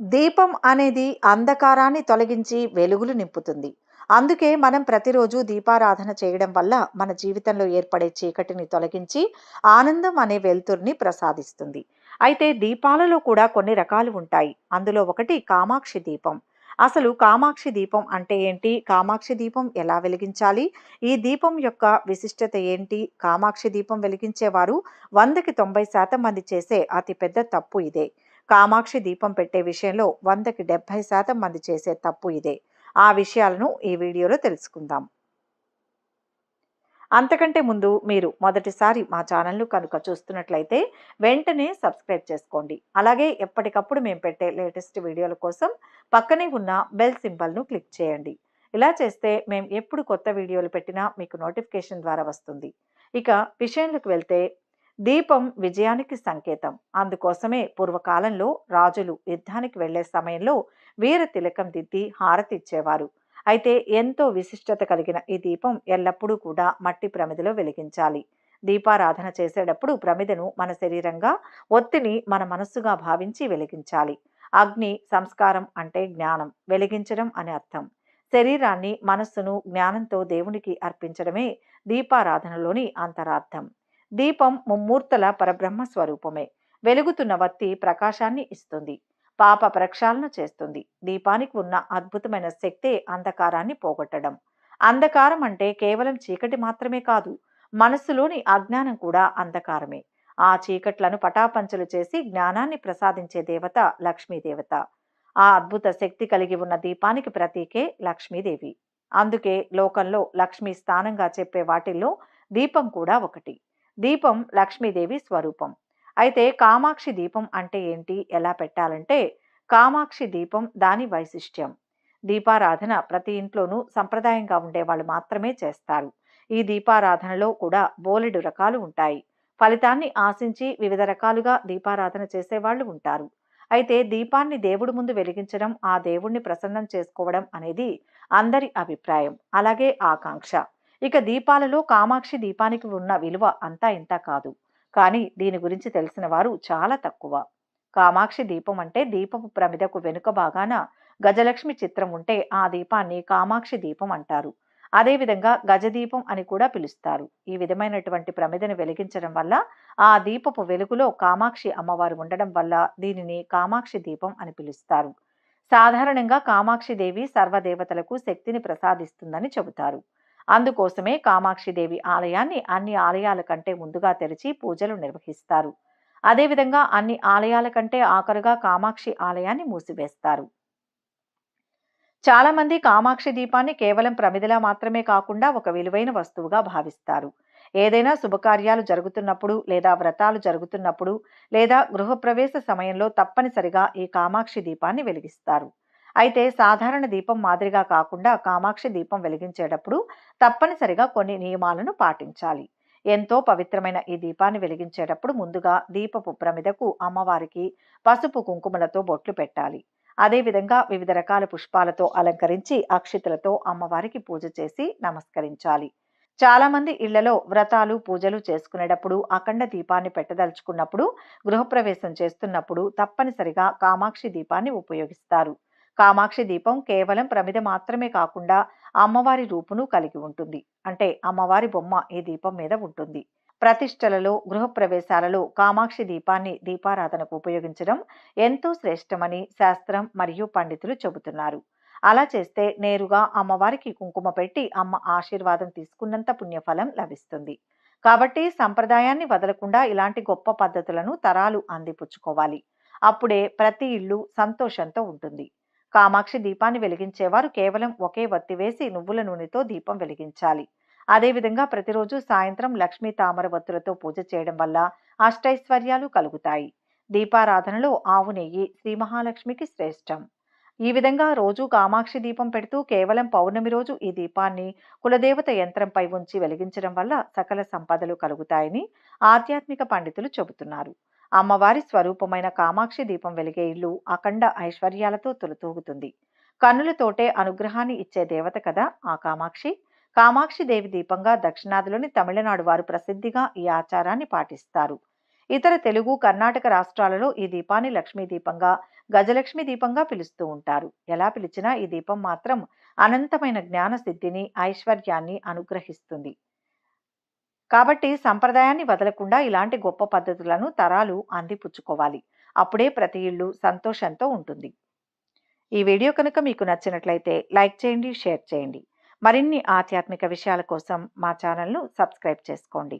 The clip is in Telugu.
దీపం అనేది అంధకారాన్ని తొలగించి వెలుగులు నింపుతుంది. అందుకే మనం ప్రతిరోజు దీపారాధన చేయడం వల్ల మన జీవితంలో ఏర్పడే చీకటిని తొలగించి ఆనందం అనే వెలుతుర్ని ప్రసాదిస్తుంది. అయితే దీపాలలో కూడా కొన్ని రకాలు ఉంటాయి. అందులో ఒకటి కామాక్షి దీపం. అసలు కామాక్షి దీపం అంటే ఏంటి? కామాక్షి దీపం ఎలా వెలిగించాలి? ఈ దీపం యొక్క విశిష్టత ఏంటి? కామాక్షి దీపం వెలిగించేవారు వందకి తొంభై శాతం మంది చేసే అతిపెద్ద తప్పు ఇదే. కామాక్షి దీపం పెట్టే విషయంలో వందకి డెబ్భై శాతం మంది చేసే తప్పు ఇదే. ఆ విషయాలను ఈ వీడియోలో తెలుసుకుందాం. అంతకంటే ముందు మీరు మొదటిసారి మా ఛానల్ను కనుక చూస్తున్నట్లయితే వెంటనే సబ్స్క్రైబ్ చేసుకోండి. అలాగే ఎప్పటికప్పుడు మేము పెట్టే లేటెస్ట్ వీడియోల కోసం పక్కనే ఉన్న బెల్ సింబల్ను క్లిక్ చేయండి. ఇలా చేస్తే మేము ఎప్పుడు కొత్త వీడియోలు పెట్టినా మీకు నోటిఫికేషన్ ద్వారా వస్తుంది. ఇక విషయంలోకి వెళ్తే దీపం విజయానికి సంకేతం. అందుకోసమే పూర్వకాలంలో రాజులు యుద్ధానికి వెళ్ళే సమయంలో వీర తిలకం దిద్ది హారతి ఇచ్చేవారు. అయితే ఎంతో విశిష్టత కలిగిన ఈ దీపం ఎల్లప్పుడూ కూడా మట్టి ప్రమిదలో వెలిగించాలి. దీపారాధన చేసేటప్పుడు ప్రమిదను మన శరీరంగా ఒత్తిని మన మనస్సుగా భావించి వెలిగించాలి. అగ్ని సంస్కారం అంటే జ్ఞానం వెలిగించడం అని అర్థం. శరీరాన్ని మనస్సును జ్ఞానంతో దేవునికి అర్పించడమే దీపారాధనలోని అంతరార్థం. దీపం ముమ్మూర్తల పరబ్రహ్మ స్వరూపమే. వెలుగుతున్న వత్తి ప్రకాశాన్ని ఇస్తుంది. పాప ప్రక్షాళన చేస్తుంది. దీపానికి ఉన్న అద్భుతమైన శక్తే అంధకారాన్ని పోగొట్టడం. అంధకారం అంటే కేవలం చీకటి మాత్రమే కాదు మనస్సులోని అజ్ఞానం కూడా అంధకారమే. ఆ చీకట్లను పటాపంచలు చేసి జ్ఞానాన్ని ప్రసాదించే దేవత లక్ష్మీదేవత. ఆ అద్భుత శక్తి కలిగి ఉన్న దీపానికి ప్రతీకే లక్ష్మీదేవి. అందుకే లోకంలో లక్ష్మీ స్థానంగా చెప్పే వాటిల్లో దీపం కూడా ఒకటి. దీపం లక్ష్మీదేవి స్వరూపం. అయితే కామాక్షి దీపం అంటే ఏంటి? ఎలా పెట్టాలంటే కామాక్షి దీపం దాని వైశిష్ట్యం. దీపారాధన ప్రతి ఇంట్లోనూ సంప్రదాయంగా ఉండేవాళ్ళు మాత్రమే చేస్తారు. ఈ దీపారాధనలో కూడా బోలెడు రకాలు ఉంటాయి. ఫలితాన్ని ఆశించి వివిధ రకాలుగా దీపారాధన చేసేవాళ్ళు ఉంటారు. అయితే దీపాన్ని దేవుడి ముందు వెలిగించడం ఆ దేవుణ్ణి ప్రసన్నం చేసుకోవడం అనేది అందరి అభిప్రాయం. అలాగే ఆకాంక్ష. ఇక దీపాలలో కామాక్షి దీపానికి ఉన్న విలువ అంతా ఇంత కాదు. కానీ దీని గురించి తెలిసిన వారు చాలా తక్కువ. కామాక్షి దీపం అంటే దీపపు ప్రమిదకు వెనుక భాగాన గజలక్ష్మి చిత్రం ఉంటే ఆ దీపాన్ని కామాక్షి దీపం అంటారు. అదేవిధంగా గజదీపం అని కూడా పిలుస్తారు. ఈ విధమైనటువంటి ప్రమిదను వెలిగించడం వల్ల ఆ దీపపు వెలుగులో కామాక్షి అమ్మవారు ఉండడం వల్ల దీనిని కామాక్షి దీపం అని పిలుస్తారు. సాధారణంగా కామాక్షి దేవి సర్వదేవతలకు శక్తిని ప్రసాదిస్తుందని చెబుతారు. అందుకోసమే కామాక్షిదేవి ఆలయాన్ని అన్ని ఆలయాల కంటే ముందుగా తెరిచి పూజలు నిర్వహిస్తారు. అదేవిధంగా అన్ని ఆలయాల కంటే ఆఖరుగా కామాక్షి ఆలయాన్ని మూసివేస్తారు. చాలామంది కామాక్షి దీపాన్ని కేవలం ప్రమిదలా మాత్రమే కాకుండా ఒక విలువైన వస్తువుగా భావిస్తారు. ఏదైనా శుభకార్యాలు జరుగుతున్నప్పుడు లేదా వ్రతాలు జరుగుతున్నప్పుడు లేదా గృహప్రవేశ సమయంలో తప్పనిసరిగా ఈ కామాక్షి దీపాన్ని వెలిగిస్తారు. అయితే సాధారణ దీపం మాదిరిగా కాకుండా కామాక్షి దీపం వెలిగించేటప్పుడు తప్పనిసరిగా కొన్ని నియమాలను పాటించాలి. ఎంతో పవిత్రమైన ఈ దీపాన్ని వెలిగించేటప్పుడు ముందుగా దీపపు ప్రమిదకు అమ్మవారికి పసుపు కుంకుమలతో బొట్లు పెట్టాలి. అదేవిధంగా వివిధ రకాల పుష్పాలతో అలంకరించి అక్షితులతో అమ్మవారికి పూజ చేసి నమస్కరించాలి. చాలామంది ఇళ్ళలో వ్రతాలు పూజలు చేసుకునేటప్పుడు అఖండ దీపాన్ని పెట్టదలుచుకున్నప్పుడు గృహప్రవేశం చేస్తున్నప్పుడు తప్పనిసరిగా కామాక్షి దీపాన్ని ఉపయోగిస్తారు. కామాక్షి దీపం కేవలం ప్రమిద మాత్రమే కాకుండా అమ్మవారి రూపును కలిగి ఉంటుంది. అంటే అమ్మవారి బొమ్మ ఈ దీపం మీద ఉంటుంది. ప్రతిష్టలలో గృహప్రవేశాలలో కామాక్షి దీపాన్ని దీపారాధనకు ఉపయోగించడం ఎంతో శ్రేష్టమని శాస్త్రం మరియు పండితులు చెబుతున్నారు. అలా చేస్తే నేరుగా అమ్మవారికి కుంకుమ పెట్టి అమ్మ ఆశీర్వాదం తీసుకున్నంత పుణ్యఫలం లభిస్తుంది. కాబట్టి సంప్రదాయాన్ని వదలకుండా ఇలాంటి గొప్ప పద్ధతులను తరాలు అందిపుచ్చుకోవాలి. అప్పుడే ప్రతి ఇల్లు సంతోషంతో ఉంటుంది. కామాక్షి దీపాన్ని వెలిగించేవారు కేవలం ఒకే వత్తి వేసి నువ్వుల నూనెతో దీపం వెలిగించాలి. అదేవిధంగా ప్రతిరోజు సాయంత్రం లక్ష్మీ తామర వత్తులతో పూజ చేయడం వల్ల అష్టైశ్వర్యాలు కలుగుతాయి. దీపారాధనలో ఆవు నెయ్యి శ్రీ మహాలక్ష్మికి శ్రేష్టం. ఈ విధంగా రోజు కామాక్షి దీపం పెడుతూ కేవలం పౌర్ణమి రోజు ఈ దీపాన్ని కులదేవత యంత్రంపై ఉంచి వెలిగించడం వల్ల సకల సంపదలు కలుగుతాయని ఆధ్యాత్మిక పండితులు చెబుతున్నారు. అమ్మవారి స్వరూపమైన కామాక్షి దీపం వెలిగే ఇల్లు అఖండ ఐశ్వర్యాలతో తొలతూగుతుంది కన్నులతోటే అనుగ్రహాన్ని ఇచ్చే దేవత కదా ఆ కామాక్షి? కామాక్షి దేవి దీపంగా దక్షిణాదిలోని తమిళనాడు వారు ప్రసిద్ధిగా ఈ ఆచారాన్ని పాటిస్తారు. ఇతర తెలుగు కర్ణాటక రాష్ట్రాలలో ఈ దీపాన్ని లక్ష్మీ దీపంగా గజలక్ష్మి దీపంగా పిలుస్తూ ఉంటారు. ఎలా పిలిచినా ఈ దీపం మాత్రం అనంతమైన జ్ఞాన సిద్ధిని ఐశ్వర్యాన్ని అనుగ్రహిస్తుంది. కాబట్టి సంప్రదాయాన్ని వదలకుండా ఇలాంటి గొప్ప పద్ధతులను తరాలు అందిపుచ్చుకోవాలి. అప్పుడే ప్రతి ఇల్లు సంతోషంతో ఉంటుంది. ఈ వీడియో కనుక మీకు నచ్చినట్లయితే లైక్ చేయండి షేర్ చేయండి. మరిన్ని ఆధ్యాత్మిక విషయాల కోసం మా ఛానల్ను సబ్స్క్రైబ్ చేసుకోండి.